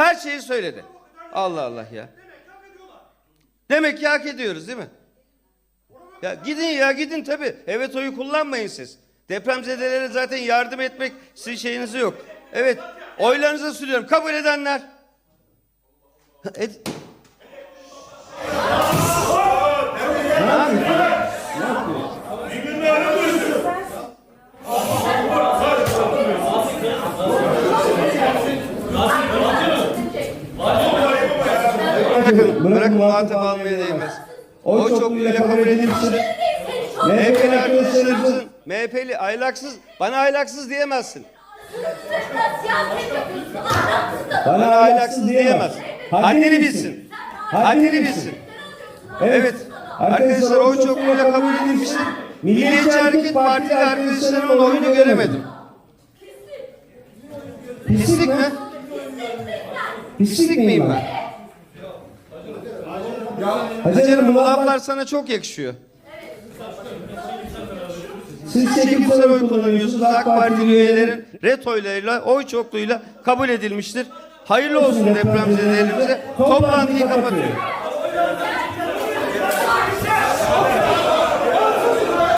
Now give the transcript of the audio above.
Her şeyi söyledi. Allah Allah ya. Demek ki hak ediyoruz değil mi? Ya gidin ya gidin tabi. Evet oyu kullanmayın siz. Depremzedelere zaten yardım etmek sizin şeyiniz yok. Evet oylarınızı sürüyorum. Kabul edenler. Bırakın muhatap almaya değmez. Oy çokluğuyla kabul edilmiştir. MHP'li arkadaşlarımızın, MHP'li aylaksız, bana aylaksız diyemezsin. Bana aylaksız diyemez. Haddini bilsin. Haddini bilsin. Evet. Arkadaşlar oy çokluğuyla kabul edilmiştir. Milliyetçi Hareket Partili arkadaşlarımın oyunu göremedim. Pislik mi? Pislik miyim ben? Hacer'ım bu laflar sana çok yakışıyor. Siz çekimsel oy kullanıyorsunuz. AK Partili üyelerin ret oylarıyla, oy çokluğuyla kabul edilmiştir. Hayırlı olsun depremzedelerimize. Toplantıyı kapatıyorum.